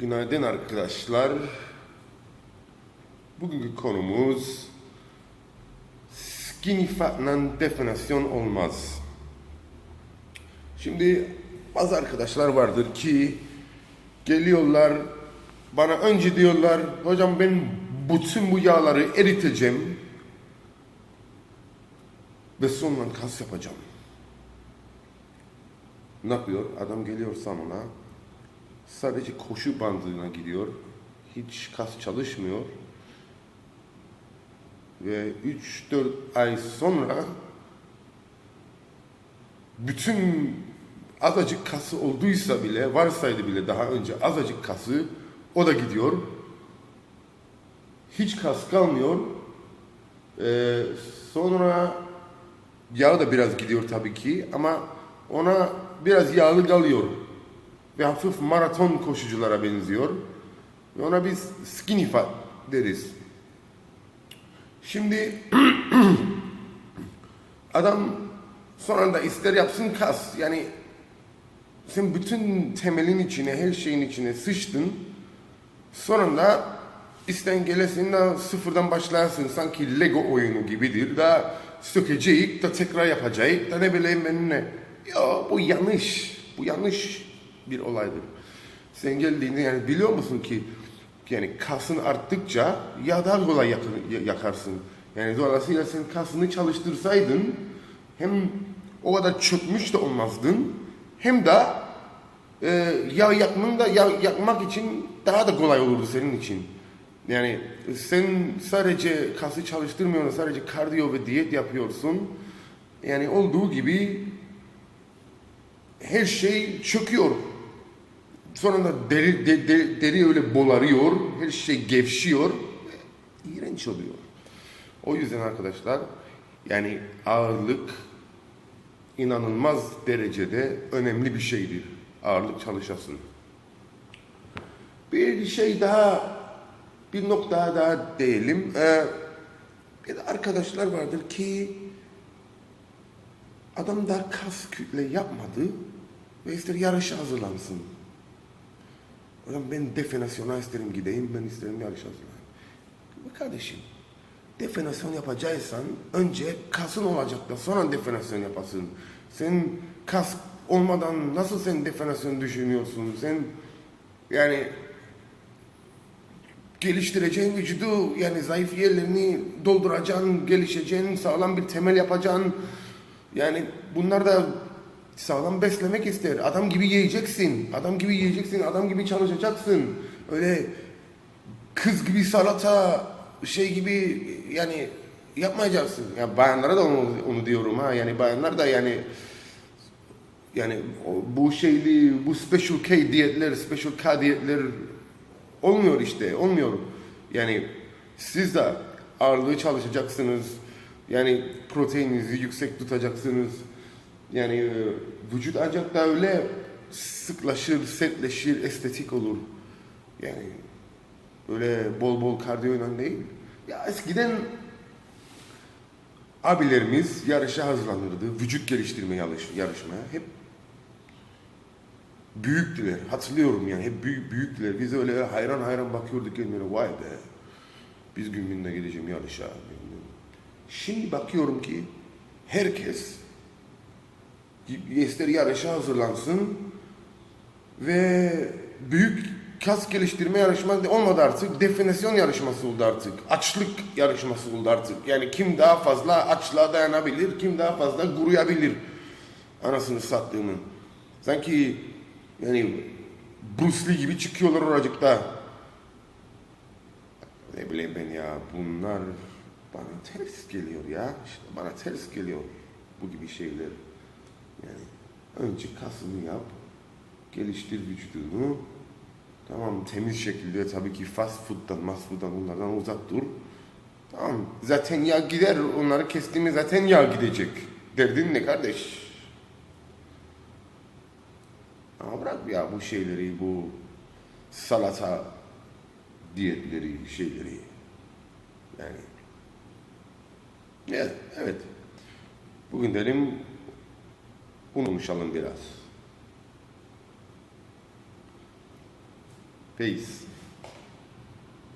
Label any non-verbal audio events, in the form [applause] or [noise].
Günaydın arkadaşlar. Bugünkü konumuz skinny fat'la definasyon olmaz. Şimdi bazı arkadaşlar vardır ki geliyorlar bana önce diyorlar hocam ben bütün bu yağları eriteceğim ve sonra kas yapacağım. Ne yapıyor? Adam geliyor salona sadece koşu bandına gidiyor. Hiç kas çalışmıyor. Ve 3-4 ay sonra bütün azıcık kası olduysa bile, varsaydı bile daha önce azıcık kası o da gidiyor. Hiç kas kalmıyor. Ee, sonra yağ da biraz gidiyor tabii ki ama ona biraz yağlı kalıyor ve hafif maraton koşuculara benziyor. Ve ona biz skinny fat deriz. Şimdi [clears throat] adam son anda ister yapsın kas. Yani sen bütün temelin içine, her şeyin içine sıçtın. Sonunda isten gelesin de sıfırdan başlayasın. Sanki Lego oyunu gibidir. Da sökecek, da tekrar yapacak, da ne bileyim ben ne. Ya bu yanlış. Bu yanlış bir olaydır. Sen geldiğinde yani biliyor musun ki yani kasın arttıkça ya daha kolay yakar- yakarsın. Yani dolayısıyla sen kasını çalıştırsaydın hem o kadar çökmüş de olmazdın hem de e, yağ yakmanın da yağ yakmak için daha da kolay olurdu senin için. Yani sen sadece kası çalıştırmıyorsun, sadece kardiyo ve diyet yapıyorsun. Yani olduğu gibi her şey çöküyor. Sonra da deri, de- de- deri öyle bolarıyor, her şey gevşiyor. İğrenç oluyor. O yüzden arkadaşlar yani ağırlık inanılmaz derecede önemli bir şeydir. Ağırlık çalışasın. Bir şey daha, bir nokta daha değelim. Ee, bir de arkadaşlar vardır ki adam daha kas kütle yapmadı ve ister yarışa hazırlansın. Hocam ben definasyona isterim gideyim, ben isterim yarışa hazırlanayım. Bak kardeşim, definasyon yapacaksan önce kasın olacak da sonra definasyon yapasın. Sen kas olmadan nasıl sen definasyon düşünüyorsun? Sen yani geliştireceğin vücudu yani zayıf yerlerini dolduracaksın, gelişeceksin, sağlam bir temel yapacaksın. Yani bunlar da sağlam beslemek ister. Adam gibi yiyeceksin. Adam gibi yiyeceksin, adam gibi çalışacaksın. Öyle kız gibi salata şey gibi yani yapmayacaksın. Ya bayanlara da onu, onu diyorum ha. Yani bayanlar da yani yani bu şeyli bu special K diyetler, special K diyetler olmuyor işte, olmuyor. Yani siz de ağırlığı çalışacaksınız. Yani proteininizi yüksek tutacaksınız. Yani e, vücut ancak da öyle sıklaşır, sertleşir, estetik olur. Yani öyle bol bol kardiyoyla değil. Ya eskiden abilerimiz yarışa hazırlanırdı. Vücut geliştirme yarış, yarışmaya. Hep büyüktüler. Hatırlıyorum yani hep büyük, büyüktüler. Biz öyle hayran hayran bakıyorduk kendine. Vay be. Biz gün birinde gideceğim yarışa. Şimdi bakıyorum ki herkes ister yarışa hazırlansın ve büyük kas geliştirme yarışması olmadı artık. Definasyon yarışması oldu artık. Açlık yarışması oldu artık. Yani kim daha fazla açlığa dayanabilir, kim daha fazla guruyabilir anasını sattığını. Sanki yani Bruce Lee gibi çıkıyorlar oracıkta. Ne bileyim ben ya bunlar bana ters geliyor ya. İşte bana ters geliyor bu gibi şeyler. Önce kasını yap, geliştir vücudunu. Tamam temiz şekilde tabii ki fast food'dan, fast food'dan bunlardan uzak dur. Tamam zaten yağ gider, onları kestiğimiz zaten yağ gidecek. Derdin ne kardeş? Ama bırak ya bu şeyleri, bu salata diyetleri, şeyleri. Yani evet, evet. Bugün dedim konuşalım biraz. Peace.